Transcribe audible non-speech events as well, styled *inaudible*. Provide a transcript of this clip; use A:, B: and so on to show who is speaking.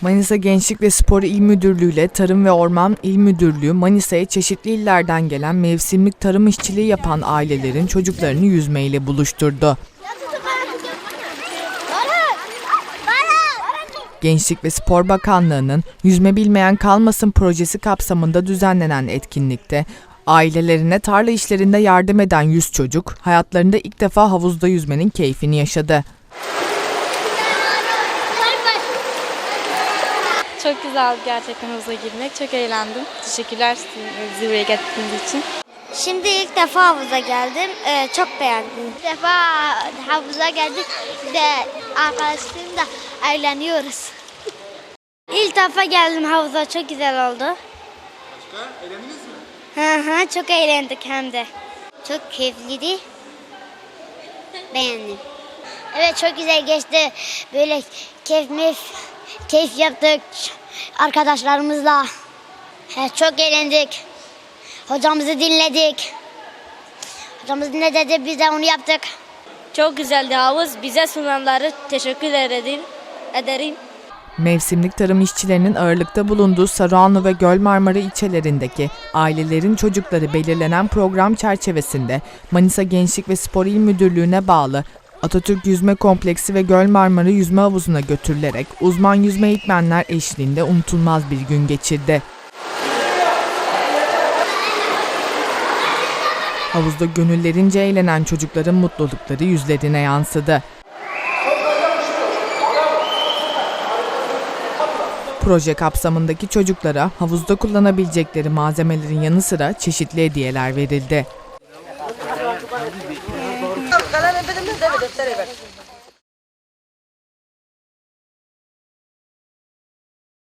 A: Manisa Gençlik ve Spor İl Müdürlüğü ile Tarım ve Orman İl Müdürlüğü Manisa'ya çeşitli illerden gelen mevsimlik tarım işçiliği yapan ailelerin çocuklarını yüzmeyle buluşturdu. Gençlik ve Spor Bakanlığı'nın Yüzme Bilmeyen Kalmasın projesi kapsamında düzenlenen etkinlikte ailelerine tarla işlerinde yardım eden 100 çocuk hayatlarında ilk defa havuzda yüzmenin keyfini yaşadı.
B: Çok güzel gerçekten havuza girmek. Çok eğlendim. Teşekkürler bizi buraya getirdiğiniz için.
C: Şimdi ilk defa havuza geldim. Ee, çok beğendim. İlk defa havuza geldik. Bir de arkadaşlarımla eğleniyoruz. *laughs* İlk defa geldim havuza. Çok güzel oldu.
D: Başka? Eğlendiniz mi?
C: Hı hı, çok eğlendik hem de. Çok keyifliydi. Beğendim. Evet çok güzel geçti. Böyle keyif meyif, keyif yaptık arkadaşlarımızla. Çok eğlendik. Hocamızı dinledik. Hocamız ne dedi biz de onu yaptık.
B: Çok güzeldi havuz. Bize sunanları teşekkür ederim. ederim.
A: Mevsimlik tarım işçilerinin ağırlıkta bulunduğu Saruhanlı ve Göl Marmara ilçelerindeki ailelerin çocukları belirlenen program çerçevesinde Manisa Gençlik ve Spor İl Müdürlüğü'ne bağlı Atatürk Yüzme Kompleksi ve Göl Marmara Yüzme Havuzu'na götürülerek uzman yüzme eğitmenler eşliğinde unutulmaz bir gün geçirdi. Havuzda gönüllerince eğlenen çocukların mutlulukları yüzlerine yansıdı. Proje kapsamındaki çocuklara havuzda kullanabilecekleri malzemelerin yanı sıra çeşitli hediyeler verildi. Kalan benim de devlet, devlet.